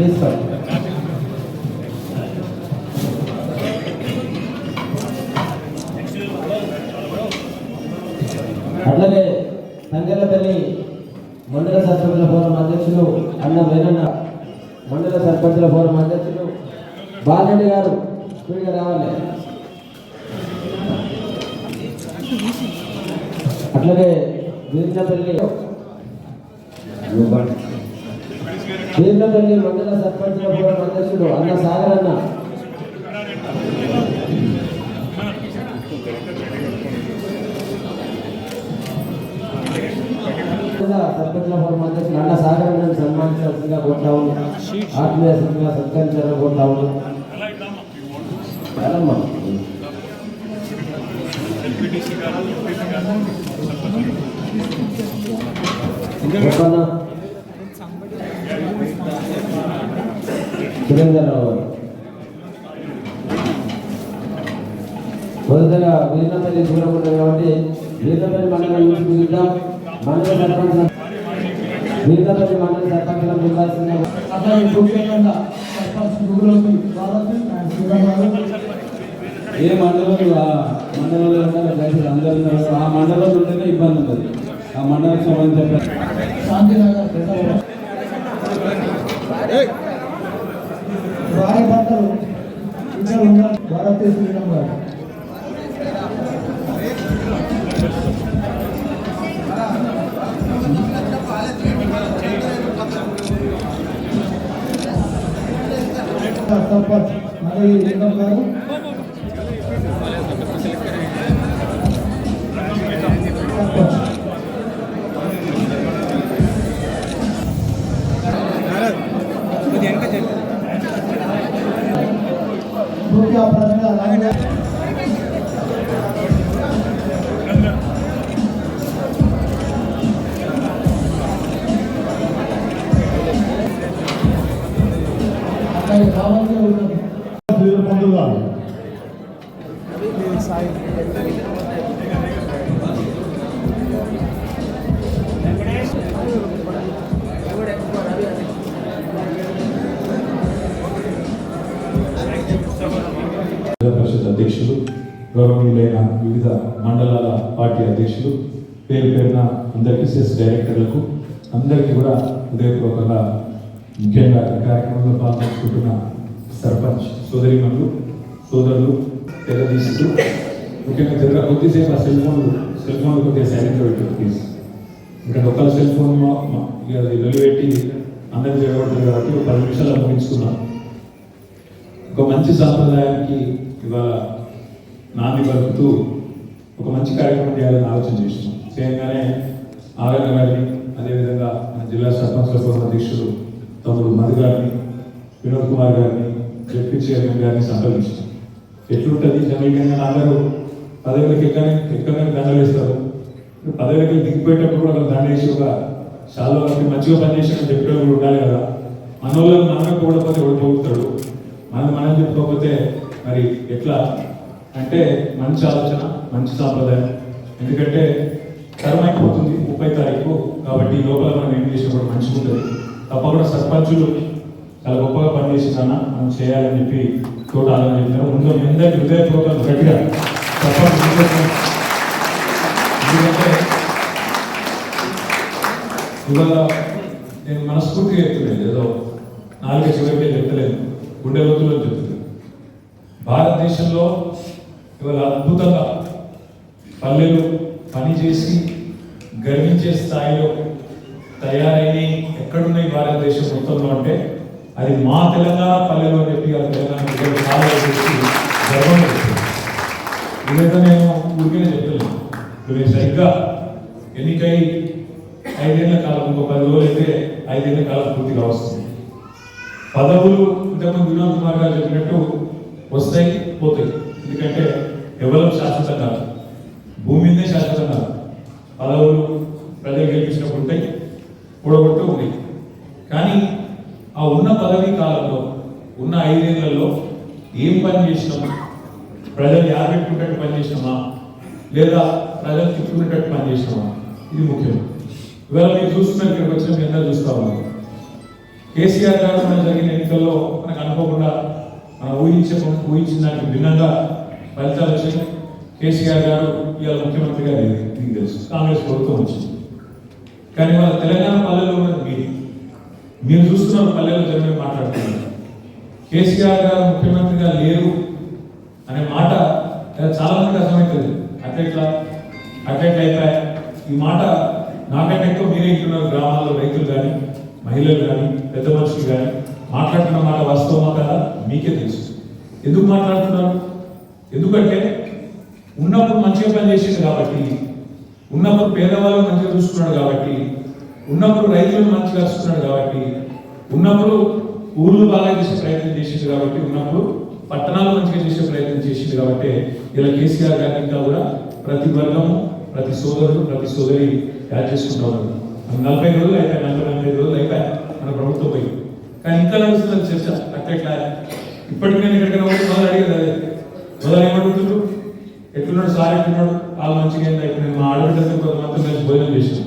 Please come సర్పంచుల forum అధ్యక్షులు అన్న సాగర్ అన్నని సన్మానించాల్సిందిగా కోరుతా ఉన్నాం ఆత్మీయంగా సత్కరించాలని కోరుతా ఉన్నాం మొదటగా దూరం ఉంటుంది కాబట్టి వీరినపల్లి మండలం నుంచి మండల సర్పంచ్ వీరినపల్లి మండల సర్పంచ్ ఉండాల్సిన. ఏ మండలం ఆ మండలంలో ఉండాలి దయచేసి అందరూ ఉన్నారు. ఆ మండలంలో ఉంటేనే ఇబ్బంది ఉంటుంది ఆ మండలానికి సంబంధించిన భర్తలు ఇద్దరు ఉన్నారు భారతీయ శ్రీరామ్ గారు సర్పంచ్ మరియు లింగం గారు సర్పంచ్ ముఖ్య ప్రజల రంగ అక్కడ కావాల్సి పరిషత్ అధ్యక్షులు గౌరవనీయులైన వివిధ మండలాల పార్టీ అధ్యక్షులు పేరు పేరున అందరికీ సెస్ డైరెక్టర్లకు అందరికీ కూడా హృదయపూర్వకంగా ముఖ్యంగా ఈ కార్యక్రమంలో పాల్గొంటున్న సర్పంచ్ సోదరిమణులు సోదరులు తెగదీస్తూ ముఖ్యంగా జరగ కొద్దిసేపు ఆ సెల్ ఫోన్లు సెల్ ఫోన్లు కొద్దిగా సైలెంట్లో పెట్టారు ప్లీజ్ ఇక్కడ ఒకళ్ళ సెల్ ఫోన్ ఇక అది వెలువెట్టి అందరికి జరగబడుతుంది కాబట్టి ఒక పది నిమిషాలు ముగించుకున్నాం ఒక మంచి సాంప్రదాయానికి ఇవాళ నాంది పలుకుతూ ఒక మంచి కార్యక్రమం చేయాలని ఆలోచన చేసినాం చేయగానే ఆగన్న గారిని అదేవిధంగా మన జిల్లా సర్పంచ్ల ఫోరం అధ్యక్షుడు తమ్ముడు మధు గారిని వినోద్ కుమార్ గారిని డిప్యూటీ చైర్మన్ గారిని సంప్రదించాం. ఎట్లుంటుంది జనరల్గా అందరూ పదవులకు ఎక్కడ ఎక్కగానే దండలు వేస్తారు. పదవులకి దిగిపోయేటప్పుడు కూడా ఒక దండ వేసి ఒక చాలా మంచిగా పనిచేసిన చెప్పే కూడా ఉండాలి కదా. మన వాళ్ళు మనమే కూడపోతే ఓడిపోతాడు మనం మనం చెప్పుకోకపోతే మరి ఎట్లా? అంటే మంచి ఆలోచన మంచి సాంప్రదాయం. ఎందుకంటే టర్మ్ అయిపోతుంది ముప్పై తారీఖు కాబట్టి లోపల మనం ఏం చేసినప్పుడు మంచిగా ఉంటుంది తప్పకుండా సర్పంచులు చాలా గొప్పగా పనిచేసిందన్న మనం చేయాలని చెప్పి తోట ఆలోచన ముందు మీ అందరికీ హృదయపూర్వక గట్టిగా సర్పంచ్ ఎందుకంటే ఇవాళ నేను మనస్ఫూర్తిగా చెప్తున్నాను. ఏదో నాలుగే చివరికే చెప్తలేదు గుండె లోతులో చెప్తున్నాను. భారతదేశంలో ఇవాళ అద్భుతంగా పల్లెలు పనిచేసి గర్వించే స్థాయిలో తయారయ్యి ఎక్కడున్నాయి భారతదేశం మొత్తంలో అంటే అది మా తెలంగాణ పల్లెలో అని చెప్పి ఆ తెలంగాణ ప్రజలు చేసి గర్వం ఇదైతే నేను ఊరికే చెప్తున్నాను నేను సరిగ్గా ఎన్నికై ఐదేళ్ళ కాలం ఇంకో పది రోజులు అయితే ఐదేళ్ళ కాలం పూర్తిగా వస్తుంది పదవులు ఇంతకుముందు వినోద్ కుమార్ గారు చెప్పినట్టు వస్తాయి పోతాయి. ఎందుకంటే ఎవరు శాశ్వతం కాదు భూమి మీదే శాశ్వతం కాదు పదవులు ప్రజలు గెలిపించినప్పుడు ఉంటాయి. కూడగొట్టు ఉన్నాయి కానీ ఆ ఉన్న పదవీ కాలంలో ఉన్న ఐదేళ్ళలో ఏం పని చేసినాం? ప్రజలు యాదెట్టుకున్నట్టు పని చేసినామా? లేదా ప్రజలు తిట్టుకునేటట్టు పని చేసినామా? ఇది ముఖ్యం. ఇవాళ మీరు చూస్తున్నారు ఇక్కడికి వచ్చిన మీ అందరూ చూస్తా ఉన్నాం కేసీఆర్ గారు మన జరిగిన ఎన్నికల్లో మనకు అనుకోకుండా మనం ఊహించే ఊహించిన దానికి భిన్నంగా ఫలితాలు వచ్చాయి. కేసీఆర్ గారు ఇవాళ ముఖ్యమంత్రిగా లేదు మీకు తెలుసు. కాంగ్రెస్ ప్రభుత్వం వచ్చింది. కానీ వాళ్ళ తెలంగాణ పల్లెల్లో ఉన్నది మీరు మీరు చూస్తున్నాం పల్లెల్లో జరిగిన మాట్లాడుతున్నారు. కేసీఆర్ గారు ముఖ్యమంత్రిగా లేరు అనే మాట చాలా మందికి అర్థమవుతుంది. అట్లెట్లా అట్లెట్లా అయిపోయా ఈ మాట నాకంటే ఎక్కువ మీరే ఇంటున్నారు గ్రామాల్లో రైతులు కానీ మహిళలు కానీ పెద్ద మనుషులు కానీ మాట్లాడుతున్న మాట వాస్తవమా కదా? మీకే తెలుసు. ఎందుకు మాట్లాడుతున్నారు? ఎందుకంటే ఉన్నప్పుడు మంచిగా పని చేసింది కాబట్టి ఉన్నప్పుడు పేదవాళ్ళు మంచిగా చూస్తున్నాడు కాబట్టి ఉన్నప్పుడు రైతులను మంచిగా చూస్తున్నాడు కాబట్టి ఉన్నప్పుడు ఊళ్ళు బాగా చేసే ప్రయత్నం చేసింది కాబట్టి ఉన్నప్పుడు పట్టణాలు మంచిగా చేసే ప్రయత్నం చేసింది కాబట్టి ఇలా కేసీఆర్ గారి ఇంకా కూడా ప్రతి వర్గము ప్రతి సోదరుడు ప్రతి సోదరి యాడ్ చేసుకుంటారు నలభై రోజులు అయితే నలభై నలభై రోజులు అయితే మన ప్రభుత్వం పోయి. కానీ ఇంకా నడుస్తున్న చర్చ అట్లెట్లా ఇప్పటికీ నేను ఎక్కడికైనా మొదలు అడిగేది అదే. మొదలు ఏమడుగుతుండ్రు? ఎట్లున్నాడు సార్ ఎట్లున్నాడు? వాళ్ళు మంచిగా ఇప్పుడు నేను మా ఆడబిడ్డతో కొంతమంది కలిసి భోజనం చేసిన.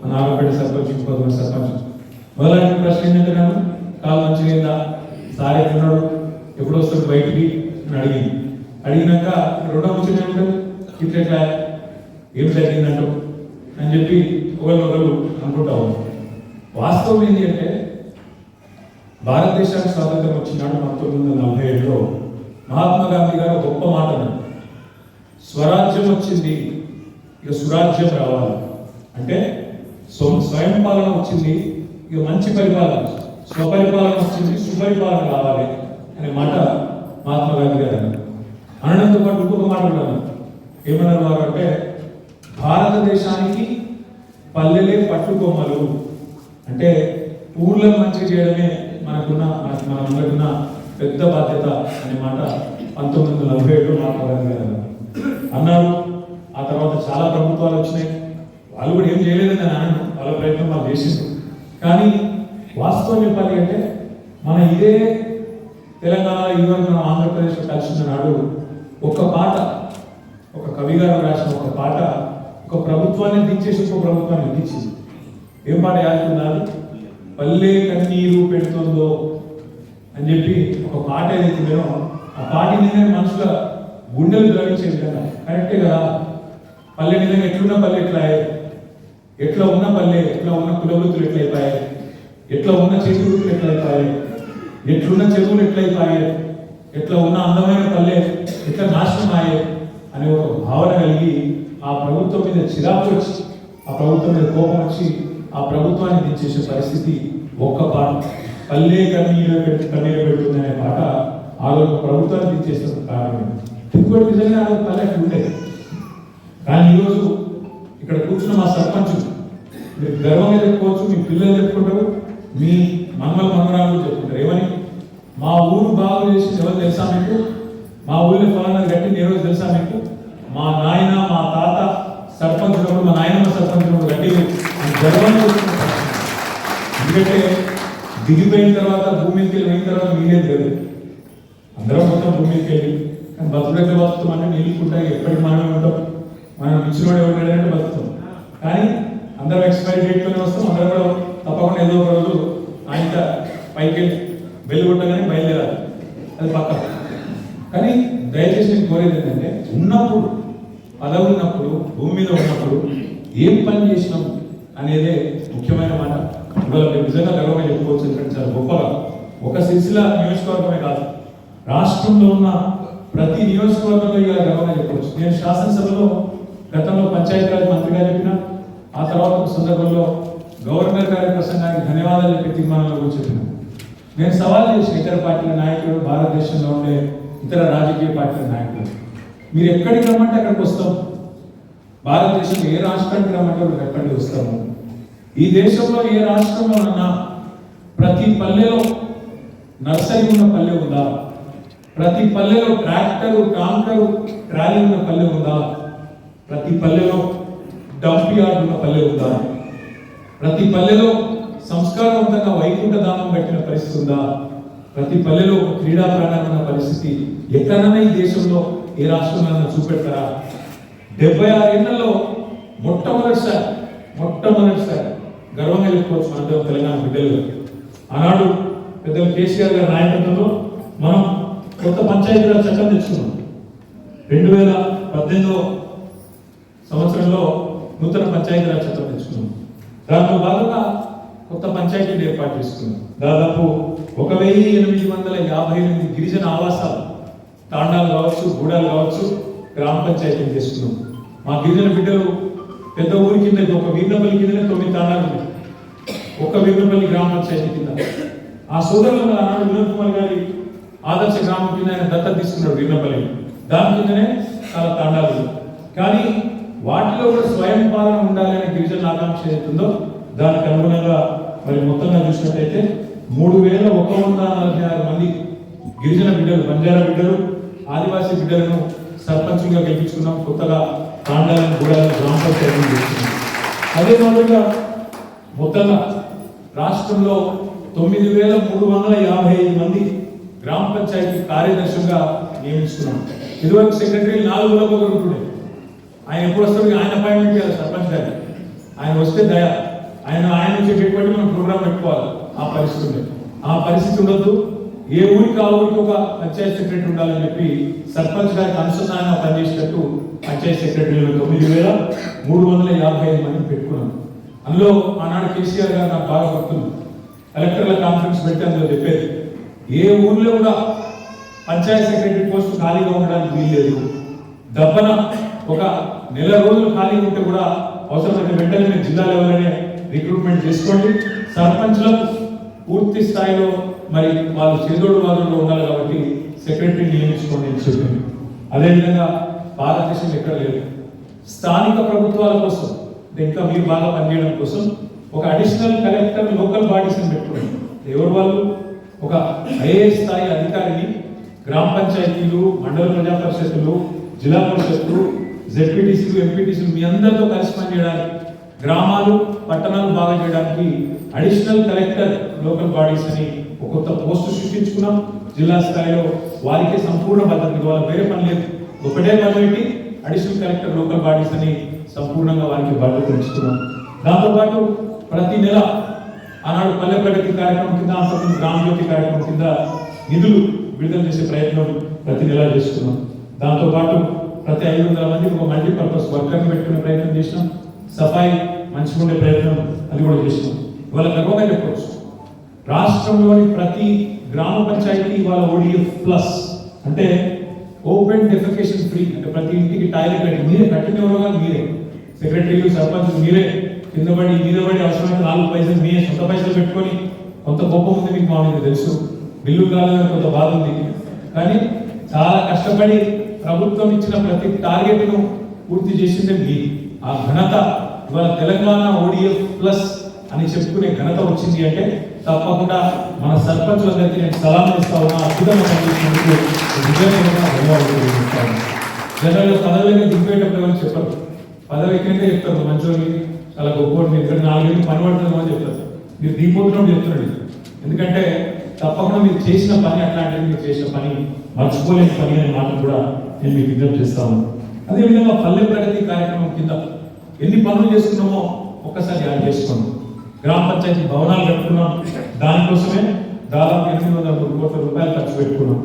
మన నాగపేట సర్పంచ్ కొంతమంది సర్పంచ్ మొదలైన ప్రశ్న ఏంటంటే నేను కాలు మంచిగా ఏందా సార్ ఎట్లున్నాడు ఎప్పుడు వస్తాడు బయటికి? అని అడిగింది. అడిగినాక రెండో ముచ్చట ఏముంటుంది ఇట్లా ఇట్లా ఏం జరిగిందంట అని చెప్పి ఒకరినొకరు అనుకుంటా ఉన్నాం వాస్తవం ఏంటి అంటే భారతదేశానికి స్వాతంత్రం వచ్చినాడు పంతొమ్మిది వందల నలభై ఏడులో మహాత్మా గాంధీ గారు గొప్ప మాట అన్నారు. స్వరాజ్యం వచ్చింది. ఇక సురాజ్యం రావాలి. అంటే స్వయం పాలన వచ్చింది. ఇక మంచి పరిపాలన స్వపరిపాలన వచ్చింది. సుపరిపాలన రావాలి అనే మాట మహాత్మా గాంధీ గారు అన్నారు. అనడంతో పాటు ఇంకొక మాట ఉన్నాను ఏమన్నారు వారు అంటే భారతదేశానికి పల్లెలే పట్టుకొమ్మలు. అంటే ఊర్లను మంచి చేయడమే మనకున్న మనకు మన ముందుకున్న పెద్ద బాధ్యత అనే మాట పంతొమ్మిది వందల నలభై ఏడులో మహాత్మా గాంధీ గారు అన్నారు. ఆ తర్వాత చాలా ప్రభుత్వాలు వచ్చినాయి. వాళ్ళు కూడా ఏం చేయలేదని నేను వాళ్ళ ప్రయత్నం వాళ్ళు చేసింది కానీ వాస్తవం చెప్పాలి అంటే మన ఇదే తెలంగాణ ఇదివరకు మనం ఆంధ్రప్రదేశ్లో కలిసిన నాడు ఒక పాట ఒక కవి గారు రాసిన ఒక పాట ఒక ప్రభుత్వాన్ని దించేసి ఒక ప్రభుత్వాన్ని దించింది. ఏం పాట యాదుకున్నారు? పల్లె కన్నీరు పెడుతుందో అని చెప్పి ఒక పాట ఏదైతే ఆ పాట నిజంగా మనుషుల గుండెలు ద్రవించే విధంగా కరెక్టే కదా. పల్లె నిజంగా ఎట్లున్న పల్లె ఎట్లా ఎట్లా ఉన్న పల్లె ఎట్లా ఉన్న కులవృత్తులు ఎట్లయిపోయాయి? ఎట్లా ఉన్న చేతి వృత్తులు ఎట్లయిపోయాయి? ఎట్లున్న చెరువులు ఎట్లయిపోయాయి? ఎట్లా ఉన్న అందమైన పల్లె ఎట్లా నాశనం అయ్యే అనే ఒక భావన కలిగి ఆ ప్రభుత్వం మీద చిరాకు వచ్చి ఆ ప్రభుత్వం మీద కోపం వచ్చి ఆ ప్రభుత్వాన్ని దించేసే పరిస్థితి ఒక్క పాట పల్లె కన్నీరు పెట్టి కన్నీరు పెడుతుంది అనే పాట ఆ రోజు ప్రభుత్వాన్ని దించేసిన కారణమైంది ఇంకోటి నిజంగా ఆ రోజు ఉండేది కానీ ఈరోజు ఇక్కడ కూర్చున్న మా సర్పంచ్ మీరు గర్వంగా చెప్పుకోవచ్చు మీ పిల్లలు చెప్పుకుంటారు మీ మంగళ మంగళాలు చెప్పుకుంటారు. ఏమని? మా ఊరు బాగు చేసి ఎవరు తెలుసా మీకు? మా ఊళ్ళో ఫలానా గట్టి ఏ రోజు తెలుసా మీకు? మా నాయన మా తాత సర్పంచ్ ఉన్నప్పుడు మా నాయనమ్మ సర్పంచ్ గట్టింది. గట్టి ఎందుకంటే దిగిపోయిన తర్వాత భూమి మీదకి తర్వాత మీరే తెలియదు అందరం మొత్తం భూమి మీదకి వెళ్ళి కానీ బతుకుడెట్లా బతుకుతాం అంటే నీళ్ళుకుంటాయి ఎప్పటికి మనమే ఉంటాం. మనం ఇచ్చినోడు ఎవరు బతుకుతాం. కానీ అందరం ఎక్స్పైరీ డేట్లోనే వస్తాం. అందరం కూడా తప్పకుండా ఏదో ఒక రోజు ఆయన పైకి వెళ్ళి వెళ్ళి కొట్టగానే బయలుదేరాలి. అది పక్క. కానీ దయచేసి నేను కోరేది ఏంటంటే ఉన్నప్పుడు పదవి ఉన్నప్పుడు భూమి మీద ఉన్నప్పుడు ఏం పని చేసినాం అనేదే ముఖ్యమైన మాట. ఇవాళ మేము నిజంగా గర్వంగా చెప్పుకోవచ్చు ఎందుకంటే చాలా గొప్పగా. ఒక సిరిసిల్ల నియోజకవర్గమే కాదు. రాష్ట్రంలో ఉన్న ప్రతి నియోజకవర్గంలో ఇలా గర్వంగా చెప్పవచ్చు నేను శాసనసభలో గతంలో పంచాయతీరాజ్ మంత్రిగా చెప్పిన ఆ తర్వాత సందర్భంలో గవర్నర్ గారి ప్రసంగానికి ధన్యవాదాలు చెప్పి తీర్మానంలో కూడా చెప్పిన. నేను సవాల్ చేసిన ఇతర పార్టీల నాయకులు భారతదేశంలో ఉండే ఇతర రాజకీయ పార్టీల నాయకులు. మీరు ఎక్కడికి రమ్మంటే అక్కడికి వస్తాం. భారతదేశంలో ఏ రాష్ట్రానికి రమ్మంటే మీరు ఎక్కడికి వస్తాము ఈ దేశంలో ఏ రాష్ట్రంలో ఉన్నా ప్రతి పల్లెలో నర్సరీ ఉన్న పల్లె ఉందా? ప్రతి పల్లెలో ట్రాక్టర్ ట్రాంకరు ట్రాలీ ఉన్న పల్లె ఉందా? ప్రతి పల్లెలో డంప్ యార్డ్ ఉన్న పల్లె ఉందా? ప్రతి పల్లెలో సంస్కారవంతంగా వైకుంఠ దానం పెట్టిన పరిస్థితి ఉందా? ప్రతి పల్లెలో ఒక క్రీడా ప్రాణాలు ఉన్న పరిస్థితి ఎక్కడైనా ఈ దేశంలో ఏ రాష్ట్రంలో చూపెడతారా? డెబ్బై ఆరు ఏళ్ళలో మొట్టమొదటిసారి మొట్టమొదటిసారి గర్వంగా చెప్పుకోవచ్చు మనందరం తెలంగాణ బిడ్డలు. ఆనాడు పెద్దలు కేసీఆర్ గారి నాయకత్వంలో మనం కొత్త పంచాయతీరాజ్ చట్టం తెచ్చుకున్నాం. రెండు వేల పద్దెనిమిదో సంవత్సరంలో నూతన పంచాయతీరాజ్ చట్టం తెచ్చుకున్నాం. దాంట్లో భాగంగా కొత్త పంచాయతీలు ఏర్పాటు చేసుకున్నాం. దాదాపు ఒక వెయ్యి ఎనిమిది వందల యాభై ఎనిమిది గిరిజన ఆవాసాలు తాండాలు కావచ్చు గూడాలు కావచ్చు గ్రామ పంచాయతీలు చేసుకున్నాం. మా గిరిజన బిడ్డలు పెద్ద ఊరి కింద ఒక వీర్నపల్లి కిందనే తొమ్మిది తాండాలు ఉన్నాయి. ఒక్క వీర్నపల్లి గ్రామ పంచాయతీ కింద. ఆ సోదరులు ఆనాడు వినోద్ కుమార్ గారి ఆదర్శ గ్రామం కింద ఆయన దత్తత తీసుకున్నాడు వీర్నపల్లి దాని కిందనే చాలా తాండాలు. కానీ వాటిలో కూడా స్వయం పాలన ఉండాలనే గిరిజన ఆకాంక్ష ఏదైతుందో దానికి అనుగుణంగా మరి మొత్తంగా చూసినట్టయితే మూడు వేల ఒక వంద నలభై ఆరు మంది గిరిజన బిడ్డలు బంజారా బిడ్డలు ఆదివాసీ బిడ్డలను సర్పంచ్గా గెలిపించుకున్నాం. కొత్తగా తాండాలను కూడా గ్రామ పంచాయతీ అదే మాదిరిగా మొత్తంగా రాష్ట్రంలో తొమ్మిది వేల మూడు వందల యాభై ఐదు మంది గ్రామ పంచాయతీ కార్యదర్శిగా నియమించుకున్నాం. ఇదివరకు సెక్రటరీ నాలుగు లోపల ఉంటుండే. ఆయన ఎప్పుడు వస్తారు ఆయన అపాయింట్మెంట్ చేయాలి సర్పంచ్ గారి ఆయన వస్తే దయ. ఆయన ఆయన నుంచి పెట్టుబడి మనం ప్రోగ్రామ్ పెట్టుకోవాలి. ఆ పరిస్థితి ఆ పరిస్థితి ఉండదు ఏ ఊరికి ఆ ఊరికి ఒక పంచాయత్ సెక్రటరీ ఉండాలని చెప్పి సర్పంచ్ గారికి అనుసంధానంగా పనిచేసేటట్టు పంచాయత్ సెక్రటరీలు తొమ్మిది వేల మూడు వందల యాభై ఐదు మందిని పెట్టుకున్నాం. అందులో ఆనాడు కేసీఆర్ గారు నాకు బాగా గుర్తుంది. కలెక్టర్ల కాన్ఫరెన్స్ పెట్టి అందులో చెప్పేది. ఏ ఊర్లో కూడా పంచాయతీ సెక్రటరీ పోస్ట్ ఖాళీగా ఉండడానికి వీల్లేదు. దప్పన ఒక నెల రోజులు ఖాళీగా ఉంటే కూడా అవసరమైన వెంటనే మీరు జిల్లా లెవెల్లోనే రిక్రూట్మెంట్ చేసుకోండి. సర్పంచ్లకు పూర్తి స్థాయిలో మరి వాళ్ళు చేదోడు వాదుల్లో ఉండాలి కాబట్టి సెక్రటరీ నియమించుకోండి అని చెప్పింది అదేవిధంగా భారతదేశం ఎక్కడ లేదు స్థానిక ప్రభుత్వాల కోసం ఇంకా మీరు బాగా పనిచేయడం కోసం ఒక అడిషనల్ కలెక్టర్ లోకల్ బాడీస్ని పెట్టుకోండి. ఎవరు వాళ్ళు? ఒక ఐఏఎస్ స్థాయి అధికారిని గ్రామ పంచాయతీలు మండల ప్రజా పరిషత్తులు జిల్లా పరిషత్తులు జెడ్పీటీసీలు ఎంపీటీసీలు మీ అందరితో కలిసి పనిచేయడానికి గ్రామాలు పట్టణాలు బాగా చేయడానికి అడిషనల్ కలెక్టర్ లోకల్ బాడీస్ అని ఒక కొత్త పోస్టు సృష్టించుకున్నాం. జిల్లా స్థాయిలో వారికి సంపూర్ణ భద్రత ఇవ్వాలి. వేరే పని లేదు. ఒకటే పని పెట్టి అడిషనల్ కలెక్టర్ లోకల్ బాడీస్ అని సంపూర్ణంగా వారికి భద్రత ఇస్తున్నాం. దాంతోపాటు ప్రతి నెల ఆనాడు పల్లె ప్రగతి కార్యక్రమం కింద అంతకుముందు గ్రామజ్యోతి కార్యక్రమం కింద నిధులు విడుదల చేసే ప్రయత్నం ప్రతి నెలా చేస్తున్నాం. దాంతోపాటు ప్రతి ఐదు వందల మందికి ఒక మల్టీపర్పస్ వర్కర్ని పెట్టుకునే ప్రయత్నం చేసినాం. సఫాయి మంచిగా ఉండే ప్రయత్నం అది కూడా చేసినాం. ఇవాళ గర్వంగా చెప్పవచ్చు రాష్ట్రంలోని ప్రతి గ్రామ పంచాయతీ ఇవాళ ఓడిఎఫ్ ప్లస్ అంటే ఓపెన్ డెఫికేషన్ ఫ్రీ అంటే ప్రతి ఇంటికి టాయిలెట్ కట్టి మీరే కట్టినవరు కాదు మీరే. సెక్రటరీలు సర్పంచ్ మీరే. కింద పడి మీద పడి నాలుగు పైసలు మీ సొంత పైసలు పెట్టుకొని కొంత గొప్ప ఉంది మీకు మా మీద తెలుసు. బిల్లు కాదని కొంత బాధ ఉంది. కానీ చాలా కష్టపడి ప్రభుత్వం ఇచ్చిన ప్రతి టార్గెట్ను పూర్తి చేసిందే మీ ఆ ఘనత ఇవాళ తెలంగాణ ఓడిఎఫ్ ప్లస్ అని చెప్పుకునే ఘనత వచ్చింది అంటే తప్పకుండా మన సర్పంచులందరికీ నేను సలాం ఇస్తా ఉన్నా. అద్భుతంగా జనరల్గా పదవిని దింపేటప్పుడు ఎవరు చెప్పరు? పదవి ఎక్కడైతే చెప్తారు? మంచి చాలా గొప్ప మీరు ఇక్కడ నాలుగైదు పని పడుతుంది అని చెప్తారు మీరు దిగిపోతున్నప్పుడు చెప్తున్నాడు ఎందుకంటే తప్పకుండా మీరు చేసిన పని అట్లాంటిది మీరు చేసిన పని మర్చిపోలేని పని అనే మాట కూడా నేను మీకు విజ్ఞప్తి చేస్తాను అదేవిధంగా పల్లె ప్రగతి కార్యక్రమం కింద ఎన్ని పనులు చేసుకున్నామో ఒక్కసారి యాడ్ చేసుకోండి. గ్రామ పంచాయతీ భవనాలు కట్టుకున్నాం. దానికోసమే దాదాపు ఎనిమిది వందల మూడు కోట్ల రూపాయలు ఖర్చు పెట్టుకున్నాం.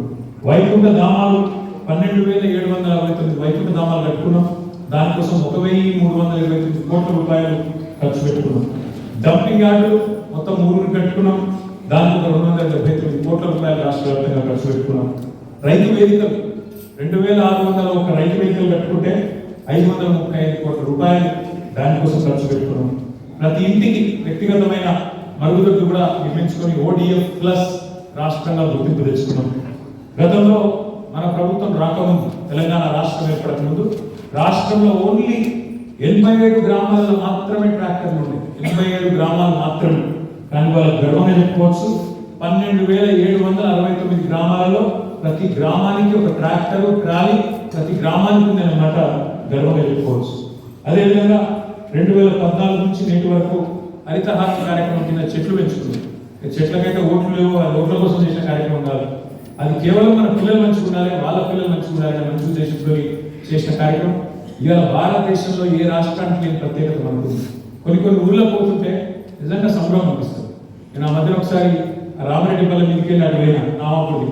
వైకుంఠ ధామాలు పన్నెండు వేల ఏడు వందల అరవై తొమ్మిది వైకుంఠ ధామాలు కట్టుకున్నాం. దానికోసం ఒక వెయ్యి మూడు వందల ఇరవై తొమ్మిది కోట్ల రూపాయలు ఖర్చు పెట్టుకున్నాం. డంపింగ్ యార్డు మొత్తం మూడు కట్టుకున్నాం. దానికి ఒక రెండు వందల డెబ్బై తొమ్మిది కోట్ల రూపాయలు రాష్ట్ర వ్యాప్తంగా ఖర్చు పెట్టుకున్నాం. రైతు వేదికలు. రెండు వేల ఆరు వందల ఒక రైతు వేదికలు కట్టుకుంటే ఐదు వందల ముప్పై ఐదు కోట్ల రూపాయలు దానికోసం ఖర్చు పెట్టుకున్నాం. ప్రతి ఇంటికి వ్యక్తిగతమైన మరుగుదొడ్డు కూడా నిర్మించుకొని ఓడిఎఫ్ ప్లస్ రాష్ట్రంగా గుర్తింపు తెచ్చుకున్నాం. గతంలో మన ప్రభుత్వం రాకముందు తెలంగాణ రాష్ట్రం ఏర్పడక ముందు రాష్ట్రంలో ఓన్లీ ఎనభై ఏడు గ్రామాలలో మాత్రమే ట్రాక్టర్లు ఉన్నాయి. ఎనభై ఏడు గ్రామాలు మాత్రమే. కానీ వాళ్ళ గర్వంగా చెప్పుకోవచ్చు పన్నెండు వేల ఏడు వందల అరవై తొమ్మిది గ్రామాలలో ప్రతి గ్రామానికి ఒక ట్రాక్టర్ ట్రాలీ ప్రతి గ్రామానికి ఉందన్నమాట గర్వంగా చెప్పుకోవచ్చు అదేవిధంగా రెండు వేల పద్నాలుగు నుంచి నేటి వరకు హరితహారం కార్యక్రమం కింద చెట్లు పెంచుకున్నాం చెట్లకైతే ఓట్లు లేవు అది ఓట్ల కోసం చేసిన కార్యక్రమం కాదు. అది కేవలం మన పిల్లలు మంచిగా ఉండాలి వాళ్ళ పిల్లలు మంచిగా ఉండాలి మంచి ఉద్దేశంతో చేసిన కార్యక్రమం. ఇవాళ భారతదేశంలో ఏ రాష్ట్రానికి లేని ప్రత్యేకత మనకు కొన్ని కొన్ని ఊళ్ళో పోతుంటే నిజంగా సంభ్రమం అనిపిస్తుంది. నేను ఆ మధ్యన ఒకసారి రామరెడ్డిపల్లి మీదకి వెళ్ళి అటు పోయినా నామాపుడి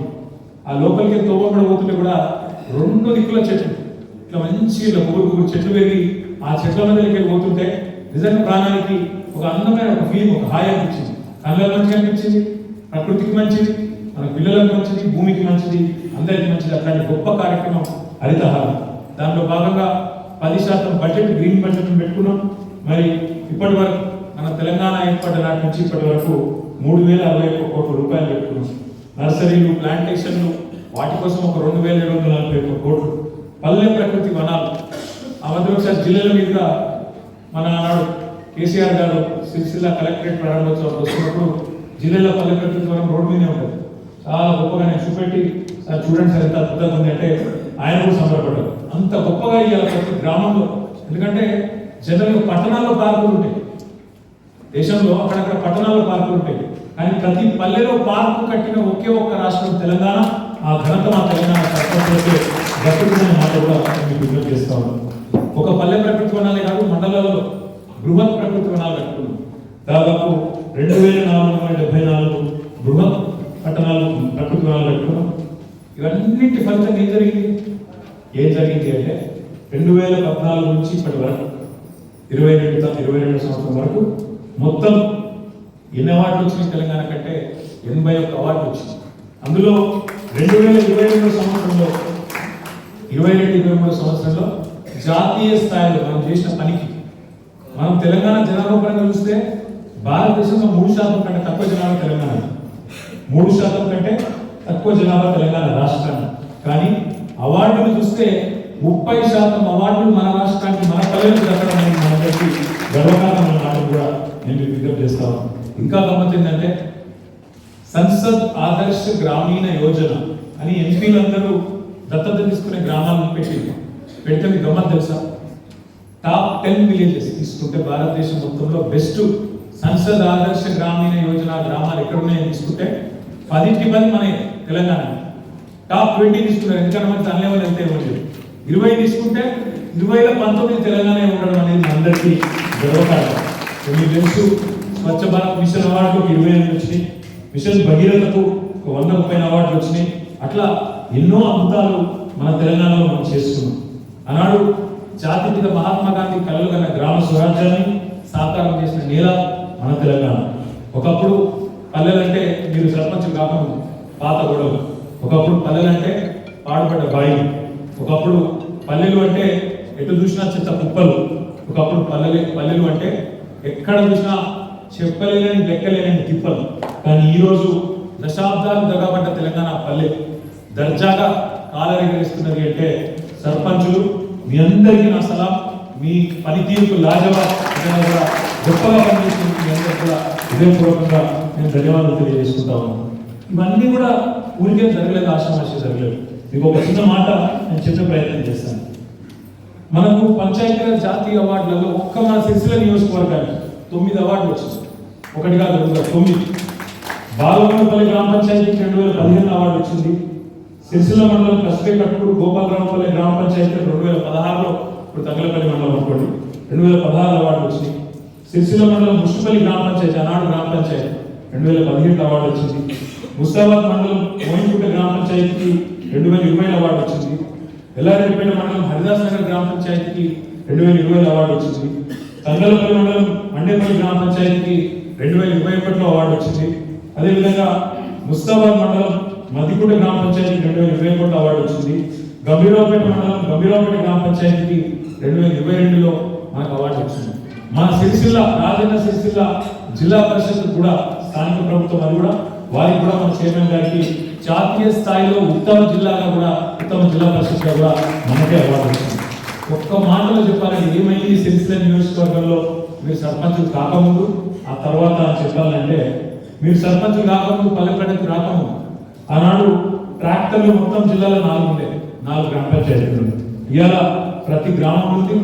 ఆ లోపలికి తోపబడ పోతుంటే కూడా రెండు దిక్కుల చెట్లు. ఇట్లా మంచి ఇట్లా చెట్లు పెరిగి ఆ చెట్ల మధ్యలోకి వెళ్ళి పోతుంటే నిజంగా ప్రాణానికి ఒక అందమైన ఒక ఫీలింగ్ ఒక హాయి అనిపించింది. కళ్ళ మంచిగా అనిపించింది ప్రకృతికి మంచిది మన పిల్లలకు మంచిది భూమికి మంచిది అందరికీ మంచిది. అట్లాంటి గొప్ప కార్యక్రమం హరితహారం. దాంట్లో భాగంగా పది శాతం బడ్జెట్ గ్రీన్ బడ్జెట్ పెట్టుకున్నాం. మరి ఇప్పటి వరకు మన తెలంగాణ ఏర్పడ్డ నాటి నుంచి ఇప్పటి వరకు మూడు వేల అరవై ఒక్క కోట్ల రూపాయలు పెట్టుకున్నాం. నర్సరీలు ప్లాంటేషన్లు వాటి కోసం ఒక రెండు వేల ఏడు వందల నలభై ఒక్క కోట్లు. పల్లె ప్రకృతి వనాలు. ఆ మధ్య ఒకసారి జిల్లాల మీదుగా మన ఆనాడు కేసీఆర్ గారు సిరిసిల్ల కలెక్టరేట్ ప్రారంభోత్సవం వస్తున్నప్పుడు జిల్లాలో పల్లె ప్రకృతి వనం రోడ్డు మీదే ఉంటుంది. చాలా గొప్పగా నేను చూపెట్టి సార్ చూడండి సార్ ఎంత అద్భుతంగా ఉంది. అంటే ఆయన కూడా సంబరపడ్డారు. అంత గొప్పగా ఇవ్వాలి ప్రతి గ్రామంలో. ఎందుకంటే జనరల్గా పట్టణాల్లో పార్కులు ఉంటాయి. దేశంలో అక్కడక్కడ పట్టణాల్లో పార్కులు ఉంటాయి. కానీ ప్రతి పల్లెలో పార్కు కట్టిన ఒకే ఒక్క రాష్ట్రం తెలంగాణ. ఆ ఘనత మా తెలంగాణ సర్పంచులకే దక్కుతుందనే మాట కూడా మీకు విజ్ఞప్తి చేస్తా ఉన్నాను. ఒక పల్లె ప్రకృతి వనాలే కాదు మండలాల్లో బృహత్ ప్రకృతి వనాలు కట్టుకున్నాం. దాదాపు రెండు వేల నాలుగు వందల డెబ్బై నాలుగు బృహత్ పట్టణాలు ప్రకృతి వనాలు కట్టుకున్నాం. ఇవన్నింటి ఫలితం ఏం జరిగింది? ఏం జరిగింది అంటే రెండు వేల పద్నాలుగు నుంచి ఇప్పటి వరకు ఇరవై రెండు ఇరవై రెండు సంవత్సరం వరకు మొత్తం ఎన్ని అవార్డులు వచ్చినాయి తెలంగాణ కంటే ఎనభై ఒక్క అవార్డులు వచ్చింది అందులో రెండు వేల ఇరవై రెండు సంవత్సరంలో ఇరవై రెండు ఇరవై మూడు సంవత్సరంలో జాతీయ స్థాయిలో మనం చేసిన పనికి మనం తెలంగాణ జనాభా పరంగా చూస్తే భారతదేశంలో మూడు శాతం కంటే తక్కువ జనాభా తెలంగాణ. మూడు శాతం కంటే తక్కువ జనాభా తెలంగాణ రాష్ట్రాన్ని. కానీ అవార్డులు చూస్తే ముప్పై శాతం అవార్డులు మన రాష్ట్రానికి మన పల్లెలకు దక్కడం అనేది మనందరికీ గర్వకారణమైన నాడు కూడా నేను మీకు విజ్ఞప్తి చేస్తాను ఇంకా గమ్మతిందంటే సంసద్ ఆదర్శ్ గ్రామీణ యోజన అని ఎంపీలందరూ దత్తత తీసుకునే గ్రామాలను పెట్టి పెడితే మీకు గమ్మత్ తెలుసా? టాప్ టెన్ విలేజెస్ తీసుకుంటే భారతదేశం మొత్తంలో బెస్ట్ సంసద్ ఆదర్శ గ్రామీణ యోజన గ్రామాలు ఎక్కడ ఉన్నాయని తీసుకుంటే పదింటి పది మన తెలంగాణ టాప్ ట్వంటీ తీసుకున్నారు ఎందుకంటే మనకి తన లెవెల్ ఎంత ఇవ్వలేదు ఇరవై తీసుకుంటే ఇరవైలో పంతొమ్మిది తెలంగాణ ఉండడం అనేది అందరికీ గర్వకారణం. మీకు తెలుసు స్వచ్ఛ భారత్ మిషన్ అవార్డుకు ఒక ఇరవై ఎనిమిది వచ్చినాయి. మిషన్ భగీరథకు ఒక వంద ముప్పై అవార్డులు వచ్చినాయి. అట్లా ఎన్నో అద్భుతాలు మన తెలంగాణలో మనం చేస్తున్నాం. ఆనాడు జాతిపిత మహాత్మా గాంధీ కలలు కన్న గ్రామ స్వరాజ్యాన్ని సాకారం చేసిన నేల మన తెలంగాణ. ఒకప్పుడు పల్లెలంటే మీరు సర్పంచ్ కాకుండా పాత గొడవలు. ఒకప్పుడు పల్లెలు అంటే పాడుపడ్డ బాయి. ఒకప్పుడు పల్లెలు అంటే ఎటు చూసినా చెత్త కుప్పలు. ఒకప్పుడు పల్లెలు పల్లెలు అంటే ఎక్కడ చూసినా చెప్పలేని లెక్కలేని తిప్పలు. కానీ ఈరోజు దశాబ్దాలు దగ్గబడ్డ తెలంగాణ పల్లె. దర్జాగా కాలరెగరిస్తున్నది అంటే సర్పంచులు మీ అందరికీ నా సలాం. మీ పనితీరుకు లాజవా విధంగా కూడా గొప్పగా పనిచేస్తున్న మీ అందరికీ కూడా హృదయపూర్వకంగా నేను ధన్యవాదాలు తెలియజేసుకుంటాను ఇవన్నీ కూడా ఊరికే జరగలేదు ఆశామాషి జరగలేదు. మీకు ఒక చిన్న మాట నేను చెప్పే ప్రయత్నం చేస్తాను. మనకు పంచాయతీరాజ్ జాతీయ అవార్డులలో ఒక్క మన సిరిసిల్ల నియోజకవర్గానికి తొమ్మిది అవార్డులు వచ్చింది ఒకటి కాదు తొమ్మిది. బాలవనపల్లి గ్రామ పంచాయతీకి రెండు వేల పదిహేను అవార్డు వచ్చింది. సిరిసిల్ల మండలం కస్బే కట్టుకుడు గోపాలరావుపల్లి గ్రామ పంచాయతీ రెండు వేల పదహారులో ఇప్పుడు తగలపల్లి మండలం అనుకోండి. రెండు వేల పదహారు అవార్డు వచ్చింది. సిరిసిల్ల మండలం ముష్టిపల్లి గ్రామ పంచాయతీ ఆనాడు గ్రామ పంచాయతీ. రెండు వేల పదిహేడు అవార్డు వచ్చింది. ముస్తాబాద్ మండలం మోయిన్గుట్ట గ్రామ పంచాయతీకి రెండు వేల ఇరవై అవార్డు వచ్చింది. ఎల్లారెడ్డిపేట మండలం హరిదాస్ నగర్ గ్రామ పంచాయతీకి రెండు వేల ఇరవై అవార్డు వచ్చింది. తంగలపల్లి మండలం మండేపల్లి గ్రామ పంచాయతీకి రెండు వేల ఇరవై ఒకటిలో అవార్డు వచ్చింది. అదేవిధంగా ముస్తాబాద్ మండలం మదికుంట గ్రామ పంచాయతీకి రెండు వేల ఇరవై ఒకటి అవార్డు వచ్చింది. గంభీరావుపేట మండలం గంభీరావుపేట గ్రామ పంచాయతీకి రెండు వేల ఇరవై రెండులో మనకు అవార్డు వచ్చింది. మన సిరిసిల్ల రాజన్న సిరిసిల్ల జిల్లా పరిషత్ కూడా స్థానిక ప్రభుత్వం అది కూడా వారికి కూడా మన చైర్మన్ గారికి జాతీయ స్థాయిలో ఉత్తమ జిల్లాగా కూడా ఉత్తమ జిల్లా పరిషత్గా కూడా మనకే అవార్డు వచ్చింది. ఒక్క మాటలో చెప్పాలంటే ఏమైంది? సిరిసిల్ల నియోజకవర్గంలో మీరు సర్పంచులు కాకముందు ఆ తర్వాత చెప్పాలంటే మీరు సర్పంచులు కాకముందు పల్లె రాకము రాకముందు ఆనాడు ట్రాక్టర్లు మొత్తం జిల్లాలో నాలుగు ఉండే నాలుగు గ్రామ పంచాయతీలు ఇవాళ ప్రతి గ్రామం నుండి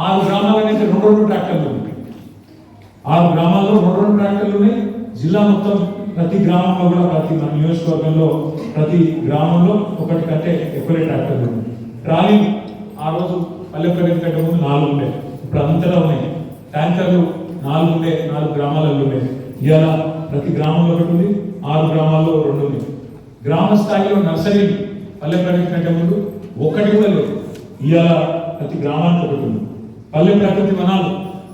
ఆరు గ్రామాలనైతే రెండు రెండు ట్రాక్టర్లు ఉన్నాయి ఆరు గ్రామాల్లో రెండు రెండు ట్రాక్టర్లు ఉన్నాయి జిల్లా మొత్తం ప్రతి గ్రామంలో కూడా ప్రతి మన నియోజకవర్గంలో ప్రతి గ్రామంలో ఒకటి కంటే ఎక్కువ ట్రాక్టర్లు ఉన్నాయి. ట్రాలీ ఆ రోజు పల్లె ప్రగతి కంటే ముందు నాలుగు ఉండే. ఇప్పుడు అంతలో ఉన్నాయి. ట్యాంకర్లు నాలుగు ఉండే నాలుగు గ్రామాలలో ఉండేవి ఇవాళ ప్రతి గ్రామంలో ఒకటి ఉంది ఆరు గ్రామాల్లో రెండు ఉంది గ్రామ స్థాయిలో నర్సరీలు పల్లె ప్రగతి కంటే ముందు ఒకటి కూడా లేదు. ఇవాళ ప్రతి గ్రామానికి ఒకటి ఉంది. పల్లె ప్రకృతి వనాలు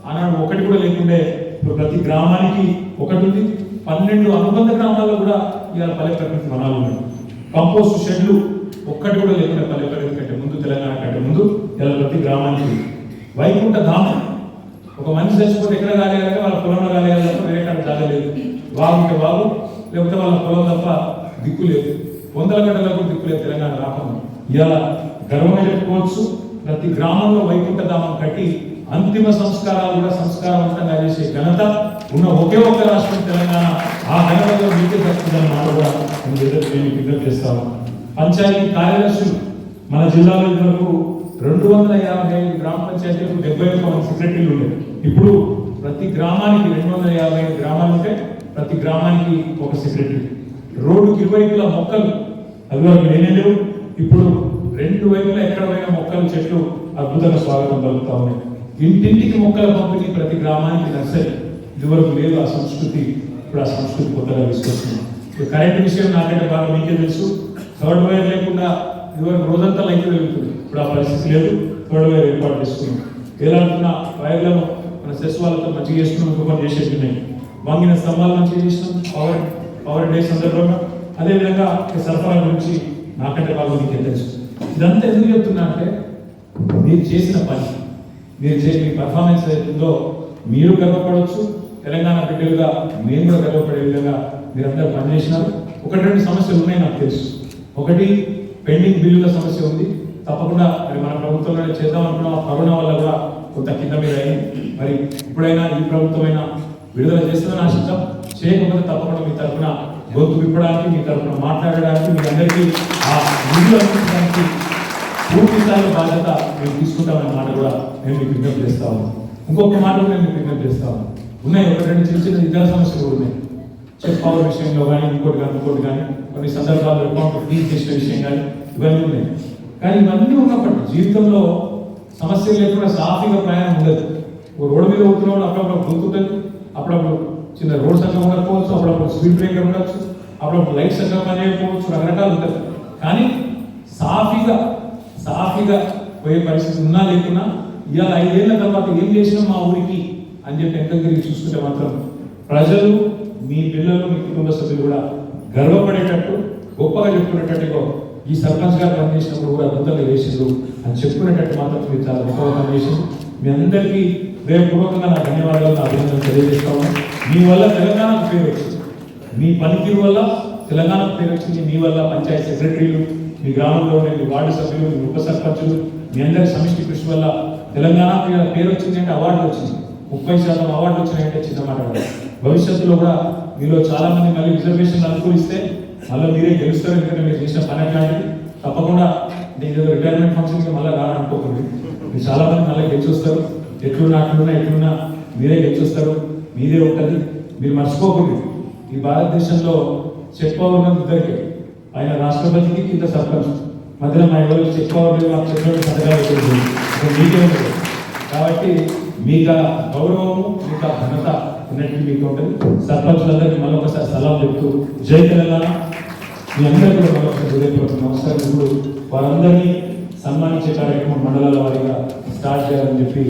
ఆనాడు ఒకటి కూడా లేకుండే ఇప్పుడు ప్రతి గ్రామానికి ఒకటి ఉంది. పన్నెండు అనుబంధ గ్రామాల్లో కూడా ఇవాళ పల్లె ప్రకృతి వనాలు ఉన్నాయి. కంపోస్ట్ షెడ్లు ఒక్కటి కూడా లేకుండా పల్లె కంటే ముందు తెలంగాణ కంటే ముందు ఇలా ప్రతి గ్రామానికి వైకుంఠ ధామం ఒక మనిషి చచ్చిపోతే ఎక్కడ కాలేయాలంటే వాళ్ళ పొలంలో కాలేయాలి తప్ప వేరే కాడ జాగలేదు బాగుంటే బాగు లేకపోతే వాళ్ళ పొలం తప్ప దిక్కు లేదు. వందల గంటలకు దిక్కు లేదు తెలంగాణ రాకుండా. ఇలా గర్వమే చెప్పుకోవచ్చు ప్రతి గ్రామంలో వైకుంఠ ధామం కట్టి అంతిమ సంస్కారాలు కూడా సంస్కారవంతంగా చేసే ఘనత ఉన్న ఒకే ఒక్క రాష్ట్రం తెలంగాణ ఆ ఘనతలో మీకే దక్కుతుందని మాట కూడా నేను నేను విజ్ఞప్తి చేస్తాను పంచాయతీ కార్యదర్శులు మన జిల్లాలో ఇద్దరు రెండు వందల యాభై ఐదు గ్రామ పంచాయతీలకు డెబ్బై ఒక్క మంది సెక్రటరీలు ఉండేవి. ఇప్పుడు ప్రతి గ్రామానికి రెండు వందల యాభై ఐదు గ్రామాలు ఉంటే ప్రతి గ్రామానికి ఒక సెక్రటరీ. రోడ్డుకి ఇరువైపుల మొక్కలు అవి వరకు లేవు. ఇప్పుడు రెండు వైపులా ఎక్కడ పోయిన మొక్కలు చెట్లు అద్భుతంగా స్వాగతం పలుకుతా ఉన్నాయి. ఇంటింటికి మొక్కల పంపిణీ ప్రతి గ్రామానికి నర్సరీ. ఇదివరకు లేదు ఆ సంస్కృతి ఇప్పుడు ఆ సంస్కృతి కొత్తగా తీసుకొస్తున్నాం ఇప్పుడు కరెంట్ విషయం నాకంటే బాగా మీకే తెలుసు. థర్డ్ వైర్ లేకుండా ఇదివరకు రోజంతా లైట్ వెలుగుతుంది. ఇప్పుడు ఆ పరిస్థితి లేదు. థర్డ్ వైర్ ఏర్పాటు చేసుకున్నాం ఎలాంటి వైర్లను మన సెస్ వాళ్ళతో మంచిగా చేసుకున్నాం ఇంకో పని చేసేట్టున్నాయి వాంగిన స్తంభాలు మంచిగా చేసినాం. పవర్ పవర్ డే సందర్భంగా అదేవిధంగా సరఫరా గురించి నాకంటే బాగా మీకే తెలుసు. ఇదంతా ఎందుకు చెప్తున్నా అంటే మీరు చేసిన పని. మీరు చేసిన పర్ఫార్మెన్స్ ఏదో మీరు గర్వపడవచ్చు తెలంగాణ బిడ్డలుగా మేము కూడా గర్వపడే విధంగా మీరందరూ పనిచేసినారు. ఒకటి రెండు సమస్యలు ఉన్నాయి నాకు తెలుసు. ఒకటి పెండింగ్ బిల్లుల సమస్య ఉంది. తప్పకుండా మరి మన ప్రభుత్వంలోనే చేద్దాం అనుకున్నాం. ఆ కరోనా వల్ల కూడా కొంత కింద మీద అయింది. మరి ఇప్పుడైనా ఈ ప్రభుత్వమైనా విడుదల చేస్తుందని ఆశిద్దాం. చేయకపోతే తప్పకుండా మీ తరఫున గొంతు విప్పడానికి మీ తరఫున మాట్లాడడానికి మీ అందరికీ ఆ నిధులు అందించడానికి పూర్తి స్థాయి బాధ్యత మేము తీసుకుంటామనే మాట కూడా నేను మీకు విజ్ఞప్తి చేస్తాము ఇంకొక మాట కూడా నేను మీకు విజ్ఞప్తి చేస్తాము ఉన్నాయి ఒక రెండు చిన్న చిన్న ఇతర సమస్యలు కూడా ఉన్నాయి. చెక్ పవర్ విషయంలో కానీ ఇంకోటి కానీ ఇంకోటి కానీ కొన్ని సందర్భాల్లో అకౌంట్ ఫీజు చేసిన విషయం కానీ ఇవన్నీ ఉన్నాయి. కానీ ఇవన్నీ ఉన్నప్పటికీ జీవితంలో సమస్యలు లేకుండా సాఫీగా ప్రయాణం ఉండదు. రోడ్డు మీద పోతున్నప్పుడు అప్పుడప్పుడు గుర్తుంటుంది అప్పుడప్పుడు చిన్న రోడ్ సంఘం ఉండకపోవచ్చు అప్పుడప్పుడు స్పీడ్ బ్రేకర్ ఉండొచ్చు అప్పుడప్పుడు లైట్ సంఘం పనిచేయకపోవచ్చు రకరకాలు ఉంటుంది కానీ సాఫీగా సాఫీగా పోయే పరిస్థితి ఉన్నా లేకున్నా ఇవాళ ఐదేళ్ళ తర్వాత ఏం చేసినా మా ఊరికి అని చెప్పి ఎంకగిరి చూసుకుంటే మాత్రం ప్రజలు మీ పిల్లలు మీ కుటుంబ సభ్యులు కూడా గర్వపడేటట్టు గొప్పగా చెప్పుకునేటట్టుగా ఈ సర్పంచ్ గారు పనిచేసినప్పుడు కూడా అద్భుతంగా వేసిండ్రు అని చెప్పుకునేటట్టు మాత్రం మీరు చాలా గొప్పగా పనిచేసింది మీ అందరికీ హృదయపూర్వకంగా నా ధన్యవాదాలు నా అభినందనలు తెలియజేస్తాము మీ వల్ల తెలంగాణకు పేరు వచ్చింది. మీ పనితీరు వల్ల తెలంగాణకు పేరు వచ్చింది. మీ వల్ల పంచాయతీ సెక్రటరీలు మీ గ్రామంలో ఉండే మీ వార్డు సభ్యులు మీ ఉప సర్పంచులు మీ అందరి సమిష్టి కృషి వల్ల తెలంగాణ పేరు వచ్చింది అంటే అవార్డు వచ్చింది. ముప్పై శాతం అవార్డు వచ్చినాయంటే చిన్న మాట భవిష్యత్తులో కూడా మీలో చాలా మంది మళ్ళీ రిజర్వేషన్ అనుకూలిస్తే మళ్ళీ మీరే గెలుస్తారు ఎందుకంటే మీరు చేసిన పని అట్లాంటిది. తప్పకుండా నేను రిటైర్మెంట్ ఫంక్షన్కి మళ్ళీ రావాలనుకోకండి మీరు చాలా మంది మళ్ళీ గెలిచొస్తారు. ఎట్లున్నా అట్లున్నా ఎట్లున్నా మీరే గెలిచొస్తారు. మీదే ఉంటుంది. మీరు మర్చిపోకండి. ఈ భారతదేశంలో చెక్ ఇద్దరికే. ఆయన రాష్ట్రపతికి కింద సర్పంచ్. మధ్యలో మా ఎవరు చెక్ పవర్ లేదు మాకు చెప్పినట్టు సంతకాలు మీకే ఉంటుంది. కాబట్టి మీకు గౌరవము మీకు ఘనత ఉన్నట్టు మీకు ఉంటుంది. సర్పంచులందరికీ మరొకసారి సలాం చెప్తూ జై తెలంగాణ. మీ అందరికీ కూడా మరొకసారి హృదయపూర్వక నమస్కారం. ఇప్పుడు వారందరినీ సన్మానించే కార్యక్రమం మండలాల వారిగా స్టార్ట్ చేయాలని చెప్పి